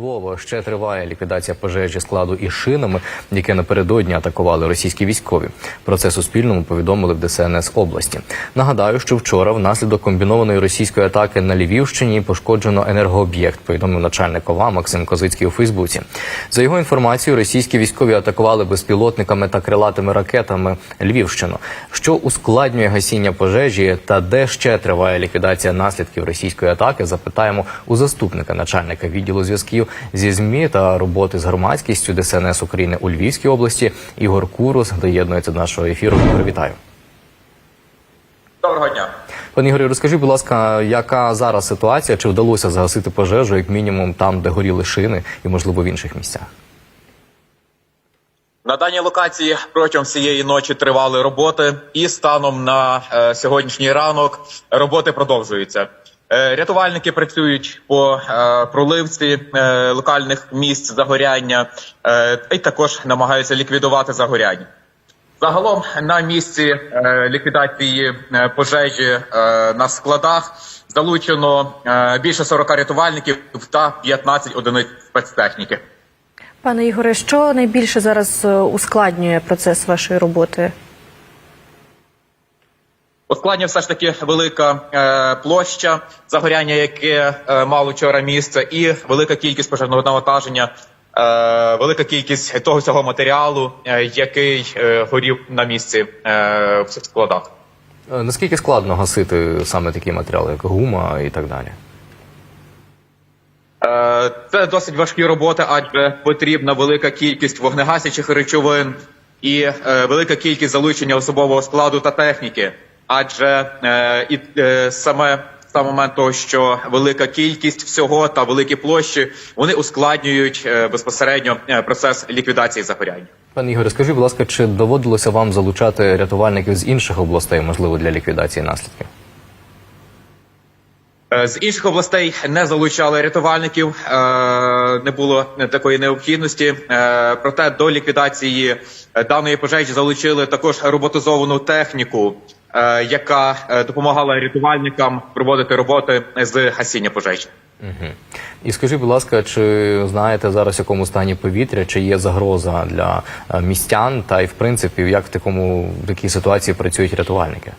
Львова ще триває ліквідація пожежі складу із шинами, яке напередодні атакували російські військові. Про це Суспільному повідомили в ДСНС області. Нагадаю, що вчора внаслідок комбінованої російської атаки на Львівщині пошкоджено енергооб'єкт. Повідомив начальник ОВА Максим Козицький у Фейсбуці. За його інформацією, російські військові атакували безпілотниками та крилатими ракетами Львівщину, що ускладнює гасіння пожежі та де ще триває ліквідація наслідків російської атаки. Запитаємо у заступника начальника відділу зв'язків зі ЗМІ та роботи з громадськістю ДСНС України у Львівській області. Ігор Курус доєднується до нашого ефіру. Ігор, вітаю. Доброго дня. Пане Ігорі, розкажіть, будь ласка, яка зараз ситуація? Чи вдалося загасити пожежу, як мінімум, там, де горіли шини, і можливо в інших місцях? На даній локації протягом всієї ночі тривали роботи, і станом на е, сьогоднішній ранок роботи продовжуються. Е, рятувальники працюють по е, проливці е, локальних місць загоряння, і також намагаються ліквідувати загоряння. Загалом на місці ліквідації пожежі на складах залучено більше 40 рятувальників та 15 одиниць спецтехніки. Пане Ігоре, що найбільше зараз ускладнює процес вашої роботи? Ускладнює все ж таки велика е, площа загоряння, яке е, мало вчора місце, і велика кількість пожежного навантаження, е, велика кількість того всього матеріалу, е, який е, горів на місці е, в цих складах. Е, Наскільки складно гасити саме такі матеріали, як гума і так далі? Е, Це досить важкі роботи, адже потрібна велика кількість вогнегасячих речовин і е, велика кількість залучення особового складу та техніки. Адже е, і е, саме сам момент того, що велика кількість всього та великі площі вони ускладнюють е, безпосередньо е, процес ліквідації загоряння. Пане Ігоре, скажіть, будь ласка, чи доводилося вам залучати рятувальників з інших областей, можливо, для ліквідації наслідків? З інших областей не залучали рятувальників, не було такої необхідності. Проте до ліквідації даної пожежі залучили також роботизовану техніку, яка е, допомагала рятувальникам проводити роботи з гасіння пожежі. Угу. І скажіть, будь ласка, чи знаєте зараз, в якому стані повітря, чи є загроза для е, містян, та й в принципі, як в такому в такій ситуації працюють рятувальники?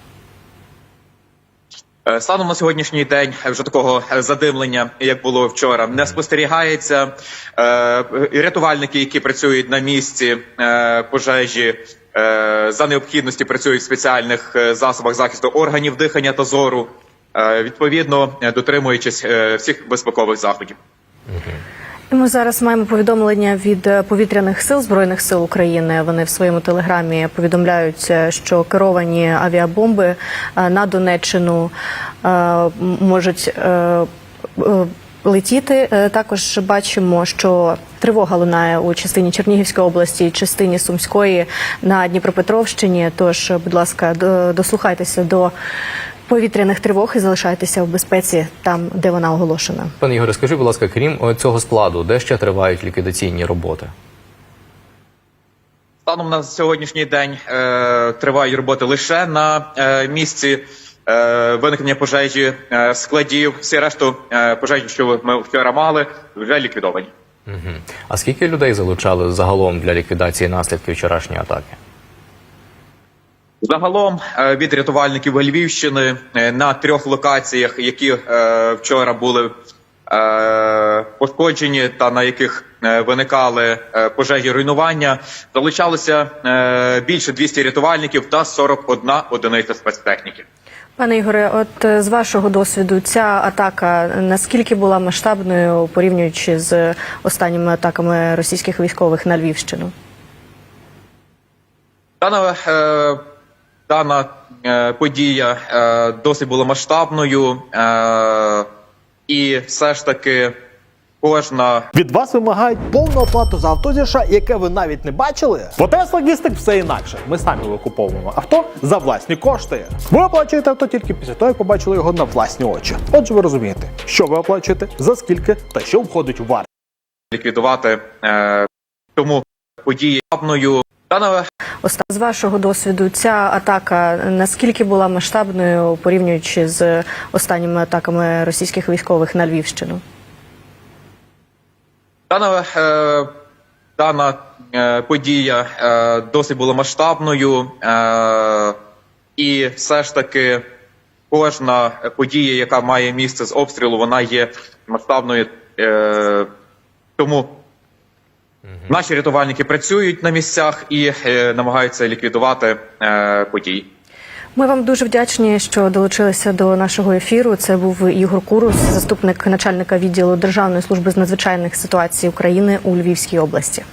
Е, Станом на сьогоднішній день вже такого задимлення, як було вчора, не спостерігається. Е, Рятувальники, які працюють на місці е, пожежі, е, за необхідності працюють в спеціальних е, засобах захисту органів дихання та зору, е, відповідно е, дотримуючись е, всіх безпекових заходів. Ми зараз маємо повідомлення від е, повітряних сил збройних сил України. Вони в своєму телеграмі повідомляють, е, що керовані авіабомби е, на Донеччину можуть. Летіти також бачимо, що тривога лунає у частині Чернігівської області, частині Сумської на Дніпропетровщині. Тож, будь ласка, дослухайтеся до повітряних тривог і залишайтеся в безпеці там, де вона оголошена. Пане Ігоре, скажіть, будь ласка, крім е, цього складу, де ще тривають ліквідаційні роботи? Станом на сьогоднішній день е, тривають роботи лише на е, місці е, виникнення пожежі е, складів. Всі решту е, пожежі, що ми вчора мали, вже ліквідовані. Угу. А скільки людей залучали загалом для ліквідації наслідків вчорашньої атаки? Загалом е, від рятувальників Львівщини е, на трьох локаціях, які е, вчора були пошкоджені та на яких виникали пожежі руйнування, залучалося більше 200 рятувальників та 41 одиниця спецтехніки. Пане Ігоре, от з вашого досвіду, ця атака наскільки була масштабною, порівнюючи з останніми атаками російських військових на Львівщину? Дана, дана е, подія е, досить була масштабною, е, і все ж таки кожна Від вас вимагають повну оплату за авто зірша, яке ви навіть не бачили. Бо Tesla Logistic все інакше. Ми самі викуповуємо авто за власні кошти. Ви оплачуєте авто тільки після того, як побачили його на власні очі. Отже, ви розумієте, що ви оплачуєте, за скільки та що входить у вартість. ліквідувати е, тому події Дана з вашого досвіду, ця атака наскільки була масштабною, порівнюючи з останніми атаками російських військових на Львівщину? Дана, е, дана е, подія е, досить була масштабною, е, і все ж таки кожна подія, яка має місце з обстрілу, вона є масштабною. Е, тому наші рятувальники працюють на місцях і е, намагаються ліквідувати е, події. Ми вам дуже вдячні, що долучилися до нашого ефіру. Це був Ігор Курус, заступник начальника відділу Державної служби з надзвичайних ситуацій України у Львівській області.